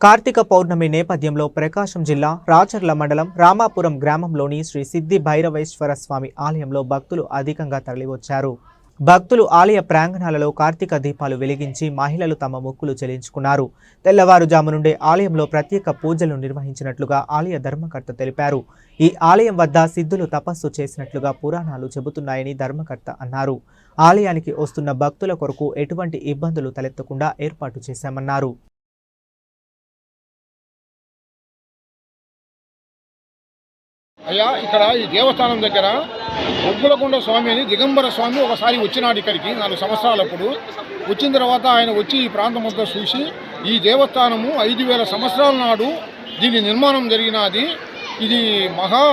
కార్తీక పౌర్ణమి నేపథ్యంలో ప్రకాశం జిల్లా రాచర్ల మండలం రామాపురం గ్రామంలోని శ్రీ సిద్ధి భైరవేశ్వర స్వామి ఆలయంలో భక్తులు అధికంగా తరలివచ్చారు. భక్తులు ఆలయ ప్రాంగణాలలో కార్తీక దీపాలు వెలిగించి మహిళలు తమ మొక్కులు చెల్లించుకున్నారు తెల్లవారుజాము నుండే ఆలయంలో ప్రత్యేక పూజలు నిర్వహించినట్లుగా ఆలయ ధర్మకర్త తెలిపారు. ఈ ఆలయం వద్ద సిద్ధులు తపస్సు చేసినట్లుగా పురాణాలు చెబుతున్నాయని ధర్మకర్త అన్నారు. ఆలయానికి వస్తున్న భక్తుల కొరకు ఎటువంటి ఇబ్బందులు తలెత్తకుండా ఏర్పాటు చేశామన్నారు. అయ్యా ఇక్కడ ఈ దేవస్థానం దగ్గర ఉగ్గులకొండ స్వామి అని దిగంబర స్వామి ఒకసారి వచ్చినాడు ఇక్కడికి నాలుగు సంవత్సరాలప్పుడు. వచ్చిన తర్వాత ఆయన వచ్చి ఈ ప్రాంతం అంతా చూసి ఈ దేవస్థానము ఐదు వేల సంవత్సరాల నాడు దీని నిర్మాణం జరిగినది. ఇది మహా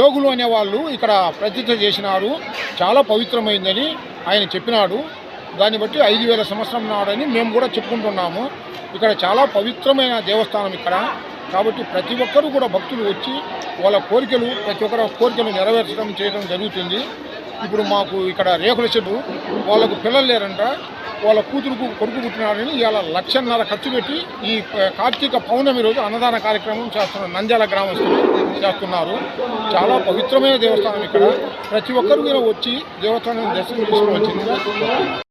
యోగులు అనేవాళ్ళు ఇక్కడ ప్రతిష్ట చేసినారు. చాలా పవిత్రమైందని ఆయన చెప్పినాడు. దాన్ని బట్టి ఐదు వేల సంవత్సరం నాడని మేము కూడా చెప్పుకుంటున్నాము. ఇక్కడ చాలా పవిత్రమైన దేవస్థానం ఇక్కడ. కాబట్టి ప్రతి ఒక్కరూ కూడా భక్తులు వచ్చి వాళ్ళ కోరికలు ప్రతి ఒక్కరు కోరికలు నెరవేర్చడం చేయడం జరుగుతుంది. ఇప్పుడు మాకు ఇక్కడ రేకుల షెడ్డు వాళ్ళకు పిల్లలు లేరంట వాళ్ళ కూతురుకు కొడుకు పుట్టినారని ఇవాళ లక్షన్నర ఖర్చు పెట్టి ఈ కార్తీక పౌర్ణమి రోజు అన్నదాన కార్యక్రమం చేస్తున్నారు నంద్యాల గ్రామస్తులు చేస్తున్నారు. చాలా పవిత్రమైన దేవస్థానం ఇక్కడ. ప్రతి ఒక్కరు కూడా వచ్చి దేవస్థానం దర్శనం చేసుకోవాల్సిందిగా